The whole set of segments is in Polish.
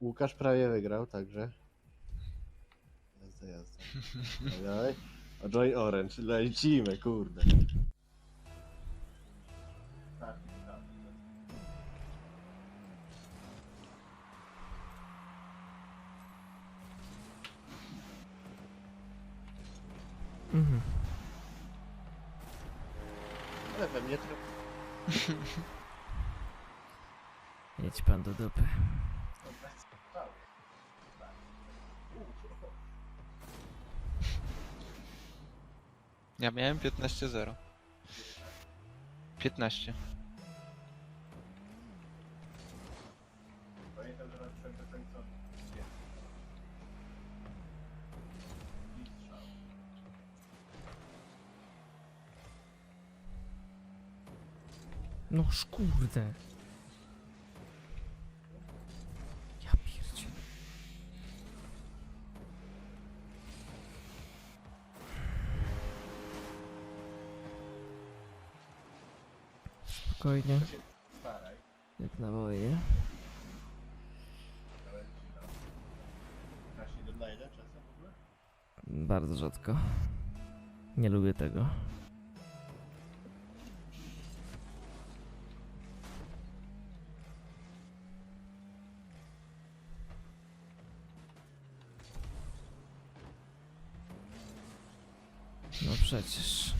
Łukasz prawie wygrał, także. Jazda, jazda. Ojoj. O Joy Orange, lecimy, kurde. Mhm. Ale we mnie trochę. Jedź pan do dupy. Ja miałem 15-0. 15. Pamiętam, że na przykład do końca. No kurde. Spokojnie, jak na ogóle? Bardzo rzadko. Nie lubię tego. No przecież.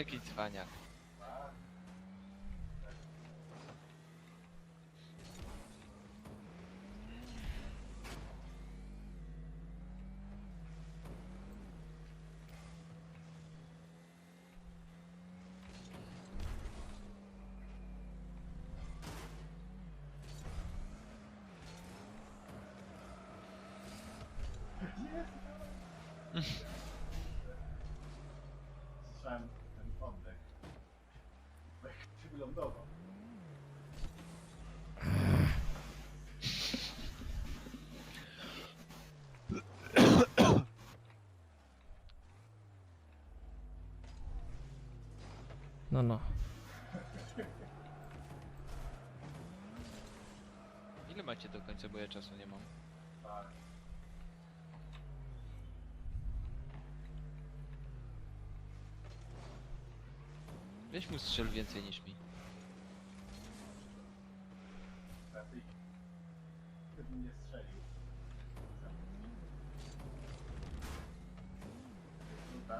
jaki cwaniak. Słyszałem ten oddech. Jak wylądował. No no. Ile macie do końca, bo ja czasu nie mam. Weź mu strzel więcej niż mi. Gdybym nie strzelił. No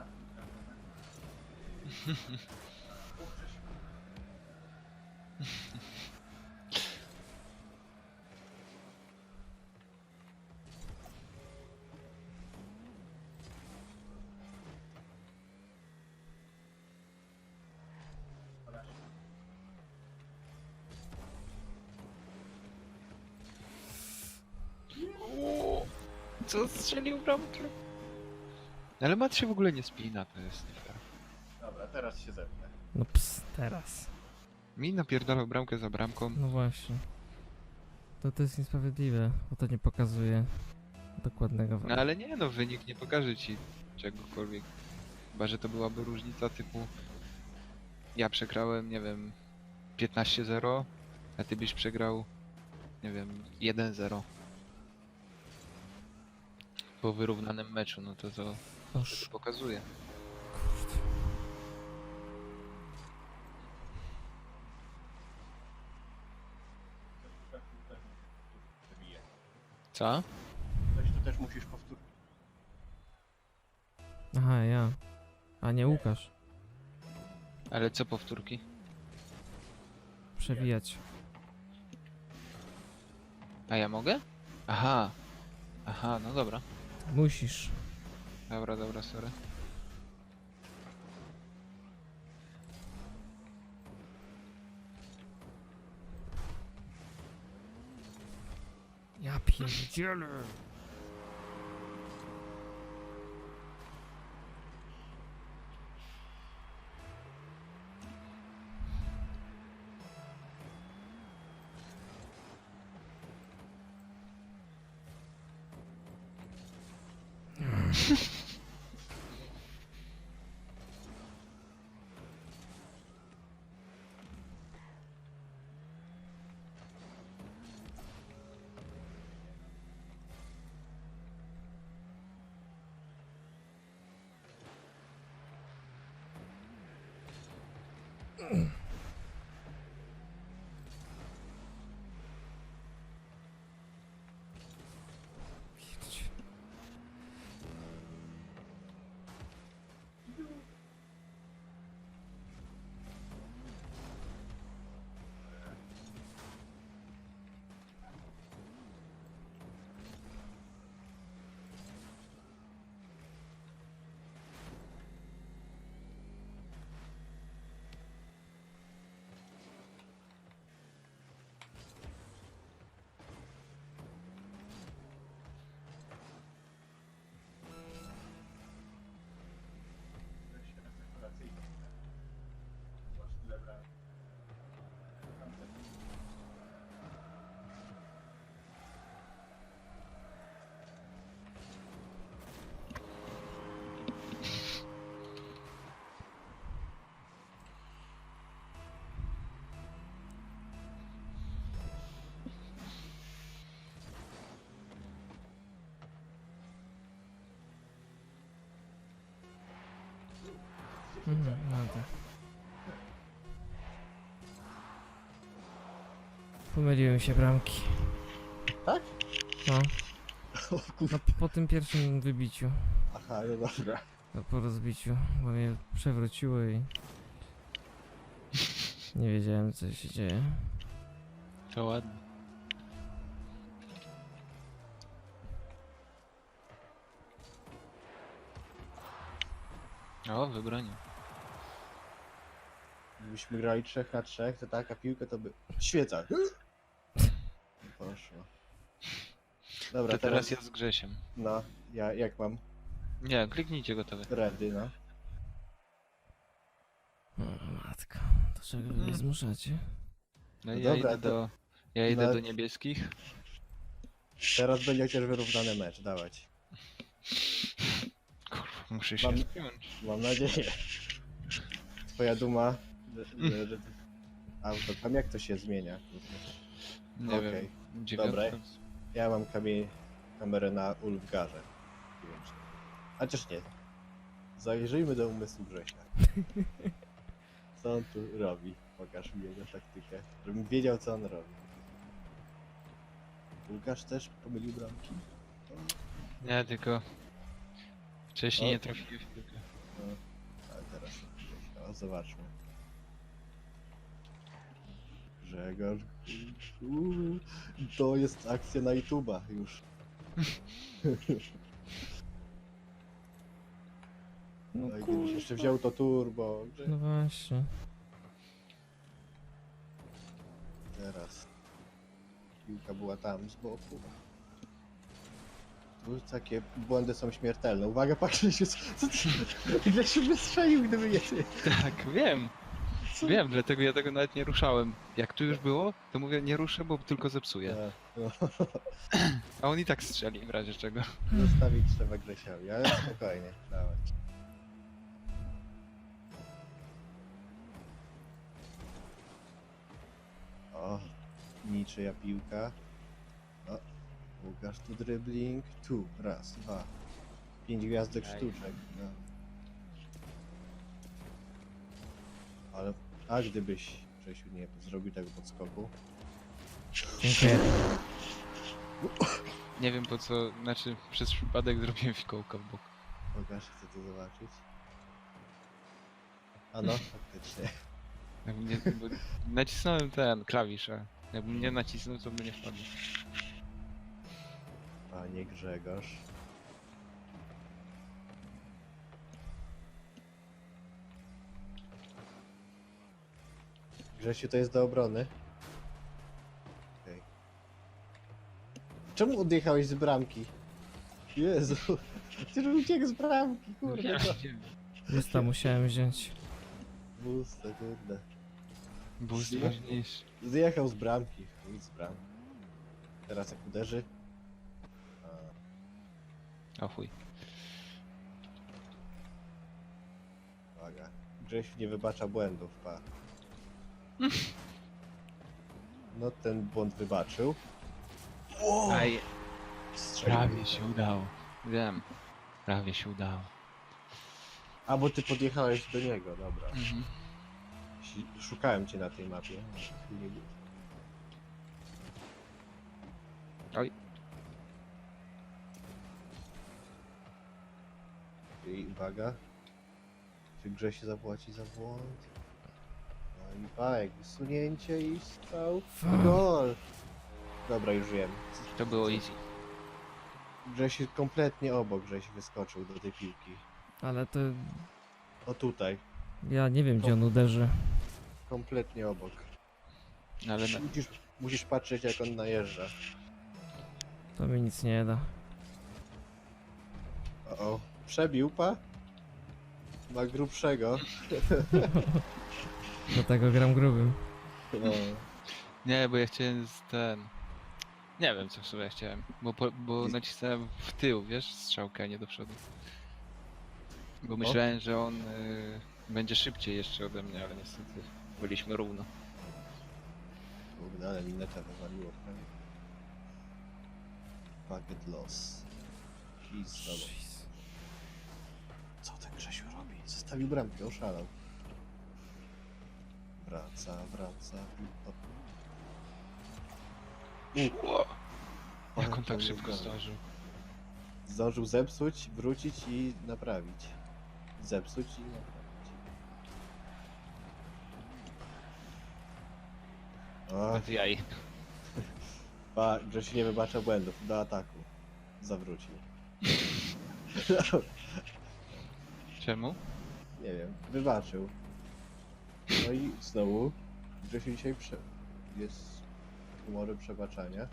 Co strzelił bramkę? Ale mat się w ogóle nie spina, to jest nie fair. Dobra, teraz się zepnę. No ps, teraz. Mi napierdalał bramkę za bramką. No właśnie. To to jest niesprawiedliwe, bo to nie pokazuje dokładnego No ale nie no, wynik nie pokaże ci czegokolwiek. Chyba, że to byłaby różnica typu... Ja przegrałem, nie wiem, 15-0, a ty byś przegrał, nie wiem, 1-0 po wyrównanym meczu, no to to pokazuje. Co? Coś tu też musisz powtórzyć. Aha, ja. A nie Łukasz. Ale co powtórki? Przewijać. A ja mogę? Aha. Aha, no dobra. Musisz. Dobra, dobra, sorry. Ja pierdzielę. Mm. Mhm, no tak. Pomyliły mi się bramki. Tak? No, O no po tym pierwszym wybiciu, Aha, no dobra. no, po rozbiciu, bo mnie przewróciło i nie wiedziałem co się dzieje. To ładnie. O, wybronił. Gdybyśmy grali 3 na 3, to taka piłka to by... Świeca. Poszło. Dobra, To teraz... teraz ja z Grzesiem. No, ja jak mam? Nie, kliknijcie gotowe. Ready, no. O matko, do czego wy mnie zmuszacie? No No i ja dobra, idę to- do... Ja idę no- do niebieskich. Teraz będzie chociaż wyrównany mecz, dawać. Kurwa, muszę się Mam- spiąć. Mam nadzieję. Twoja duma... że- że- Auto, tam jak to się zmienia? Nie Okej. wiem. Dziewiątka. Dobra. Ja mam kamie... kamerę na Ulfgarze. Chociaż nie. Zajrzyjmy do umysłu Grzesia. Co on tu robi? Pokaż mi jego taktykę, żebym wiedział co on robi. Ulgarz też pomylił bramki? Nie, tylko... Wcześniej O. nie trafiłem w piłkę. No, a teraz o, zobaczmy. Grzegorz. To jest akcja na YouTube'a już. No No i gdybyś jeszcze wziął to turbo. No właśnie. Teraz. Piłka była tam z boku. Tu takie błędy są śmiertelne. Uwaga, patrzcie się, co ty... Ile się wystrzelił, gdyby nie ty. Tak, wiem. Wiem, dlatego ja tego nawet nie ruszałem. Jak tu już było, to mówię nie ruszę, bo tylko zepsuję. E, No, A on i tak strzeli w razie czego. zostawić trzeba Grzesiowi, ale spokojnie, dawać. O, niczyja piłka. O, Łukasz tu dribbling. Tu, raz, dwa. Pięć gwiazdek Aj. sztuczek. No. Ale, a gdybyś, Grzesiu, nie zrobił tego podskoku. Dziękuję. Nie wiem po co, znaczy przez przypadek zrobiłem fikołka w bok. Pokaż, chcę to zobaczyć. A no, faktycznie. Jakbym nie, bo nacisnąłem ten klawisz, a jakbym nie nacisnął, to by nie wpadł. Panie Grzegorz. Grzesiu, to jest do obrony. Okej. Czemu odjechałeś z bramki? Jezu, przecież uciekł z bramki, kurde. Busta musiałem wziąć. Puste, kurde. Boost ważniejszy. Zjechał z bramki, chuj z bramki. Teraz jak uderzy... A, O chuj. uwaga. Grzesiu nie wybacza błędów, pa. No ten błąd wybaczył. Aj, Strzelił. prawie się udało. Wiem. Prawie się udało. A, bo ty podjechałeś do niego, dobra. Mhm. Si- Szukałem cię na tej mapie. Nie było. Oj. I uwaga. Czy grze się zapłaci za błąd? I bajek, wysunięcie i. Fuck. Gol! Dobra, już wiem. To było easy. Grześ kompletnie obok, Grześ wyskoczył do tej piłki. Ale to O tutaj, ja nie wiem gdzie on uderzy. kompletnie obok. Ale na, Musisz, musisz patrzeć jak on najeżdża. To mi nic nie da. O, o. przebił pa? Ma grubszego. Dlatego gram grubym. No. nie, bo ja chciałem z ten... Nie wiem co w sumie chciałem. Bo, po, bo nacisnąłem w tył, wiesz, strzałkę, a nie do przodu. Bo myślałem, że on y, będzie szybciej jeszcze ode mnie, ale niestety byliśmy równo. Kurde, ale mineta wywaliło prawie. Bucket loss. I z tobą. Co ten Grzesiu robi? Zostawił bramkę, oszalał. Wraca, wraca i op. Ło, Jak on tak to szybko zdążył. Zdążył zepsuć, wrócić i naprawić. Zepsuć i naprawić. O, Bez jaj. pa, Grzesiu nie wybacza błędów. Do ataku. Zawrócił. Czemu? Nie wiem, wybaczył. No i znowu Grzesiu dzisiaj prze... jest humory przebaczania.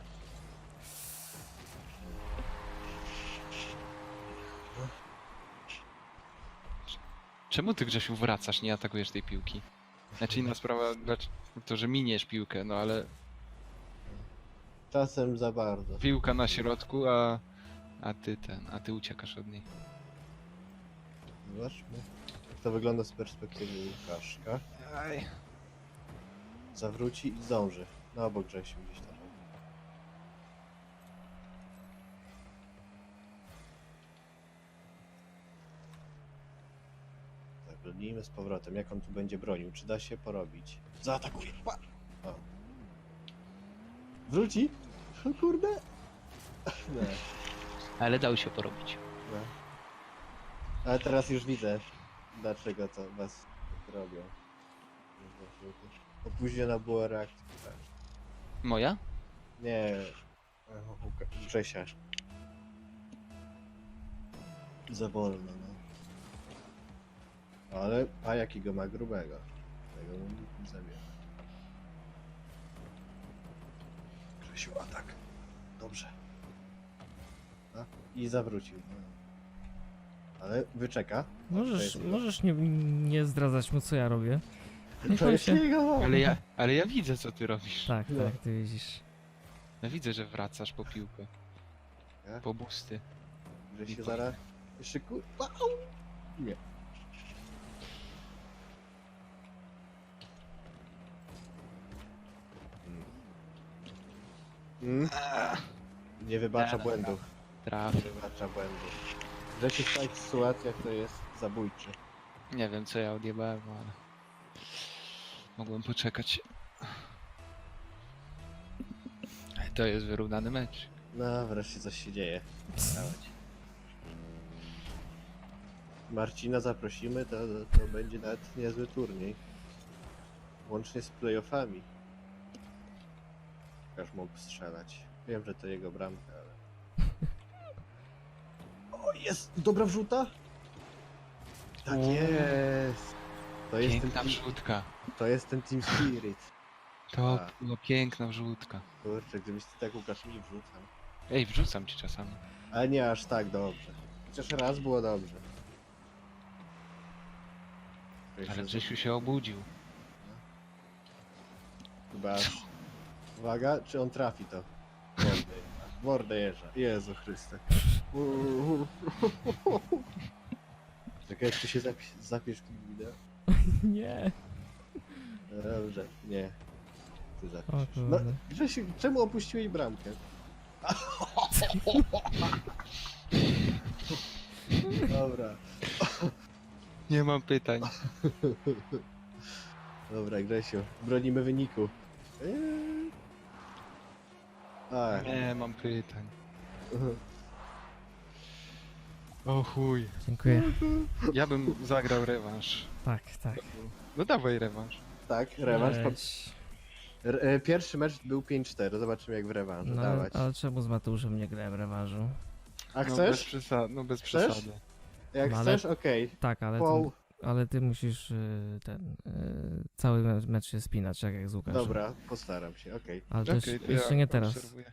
Czemu ty Grzesiu wracasz, nie atakujesz tej piłki? Znaczy inna sprawa, to że miniesz piłkę, no ale Czasem za bardzo. piłka na środku, a, a ty ten, a ty uciekasz od niej. Zobaczmy, jak to wygląda z perspektywy Łukaszka. Aj. Zawróci i zdąży. No obok Grzesiu gdzieś tam. Zaglądnijmy z powrotem, jak on tu będzie bronił. Czy da się porobić? Zaatakuje! Pa! O. Wróci? O kurde! Nie, Ale dał się porobić. nie. Ale teraz już widzę, dlaczego to was tak robią. Opóźniona była reakcja. Tak. Moja? Nie, Łuka- Grzesia. Za wolno, no. Ale, a jakiego ma grubego? Tego mu zabiera. Grzesiu, atak. Dobrze. A, I zawrócił. No. Ale wyczeka. Możesz, możesz nie, nie zdradzać mu co ja robię. To on jest się... jego! Ale ja, ale ja widzę co ty robisz. Tak, No. tak, ty widzisz. Ja widzę, że wracasz po piłkę. Ja? Po busty. Grzesiu I zaraz szykuj. Wow! Nie. Mm. Nie wybacza Nie, błędów. Traf. Nie wybacza błędów. W takich sytuacjach to jest zabójczy. Nie wiem co ja odjebałem, ale... Mogłem poczekać. To jest wyrównany mecz. No, wreszcie coś się dzieje. Dawać. Marcina zaprosimy, to, to będzie nawet niezły turniej. Łącznie z playoffami. Aż mógł strzelać. Wiem, że to jego bramka, ale... O, jest! Dobra wrzuta? Tak jest! To jest, ten Piękna team, wrzutka. to jest ten Team Spirit. To A. była piękna wrzutka. Kurczę, gdybyś ty tak Łukasz nie wrzucał. Ej, wrzucam ci czasami. Ale nie aż tak dobrze. Chociaż raz było dobrze. Ale Grzesiu się obudził. Chyba... Uwaga, czy on trafi to? W Mordę, w mordę jeżdża. Jezu Chryste. Uuu. Czekaj, czy się zapisz, zapisz wideo? Nie. Dobrze, nie. Ty O zapisz. No, kurde. Czemu opuściłeś bramkę? Dobra, Nie mam pytań. dobra Grzesiu, bronimy wyniku. Eee. Nie mam pytań. O chuj. Dziękuję. Ja bym zagrał rewanż. Tak, tak. No dawaj rewanż. Tak, rewanż. Po... Weź. R- e, pierwszy mecz był 5-4, zobaczymy jak w rewanżu, No, dawać. ale czemu z Mateuszem nie grałem rewanżu? A No bez chcesz? przesady. No bez Chcesz? przesady. Jak No, ale- chcesz, okej. Tak, ale, Wow, ty, ale ty musisz y, ten y, cały me- mecz się spinać, tak jak z Łukaszem. dobra, postaram się, okej. Ale to Okej, jeszcze, to jeszcze ja nie teraz. obserwuję.